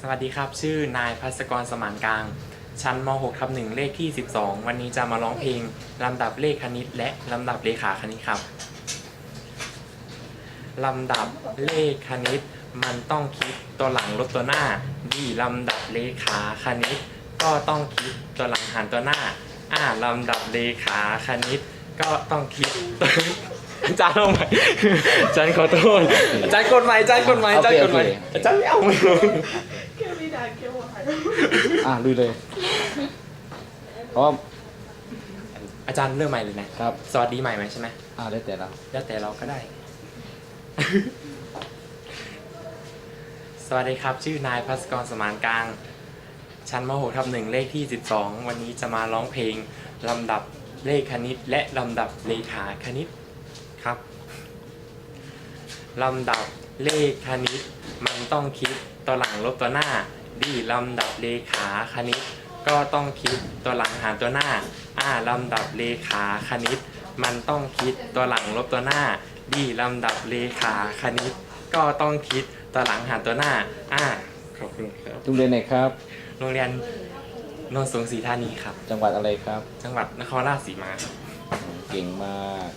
สวัสดีครับ ชื่อนายพัสกรสมานกลาง ชั้นม .6 ทับหนึ่งเลขที่ 12 วันนี้จะมาร้องเพลง ลำดับเลขคณิต และลำดับเลขาคณิตครับ ลำดับเลขคณิต มันต้องคิดตัวหลังลบตัวหน้า ดีลำดับเลขาคณิต ก็ต้องคิดตัวหลังหารตัวหน้า อ่าลำดับเลขาคณิต ก็ต้องคิดอาจารย์เอาใหม่อาจารย์ขอโทษอาจารย์กดใหม่อาจารย์กดใหม่อาจารย์กดใหม่อาจารย์ไม่เอาแค่ไม่ได้แค่หวานอะลุยเลยพร้อมอาจารย์เริ่มใหม่เลยนะครับ สวัสดีใหม่ไหมใช่ไหมอ่าได้แต่เราแล้วแต่เราก็ได้ สวัสดีครับ ชื่อนายพัสกรสมานกลาง ชั้นม .6 ทับหนึ่งเลขที่ 12 วันนี้จะมาร้องเพลงลำดับ เลขคณิต และลำดับเลขาคณิตครับลำดับเลขคณิต มันต้องคิดตัวหลังลบตัวหน้า ดีลำดับเลขาคณิต ก็ต้องคิดตัวหลังหารตัวหน้าอ่าลำดับเลขาคณิต มันต้องคิดตัวหลังลบตัวหน้า ดีลำดับเลขาคณิต ก็ต้องคิดตัวหลังหารตัวหน้าอ่าขอบคุณครับโรงเรียนไหนครับ โรงเรียน โนนสูงศรีธานีครับ จังหวัดอะไรครับ จังหวัดนครราชสีมาครับ เก่งมาก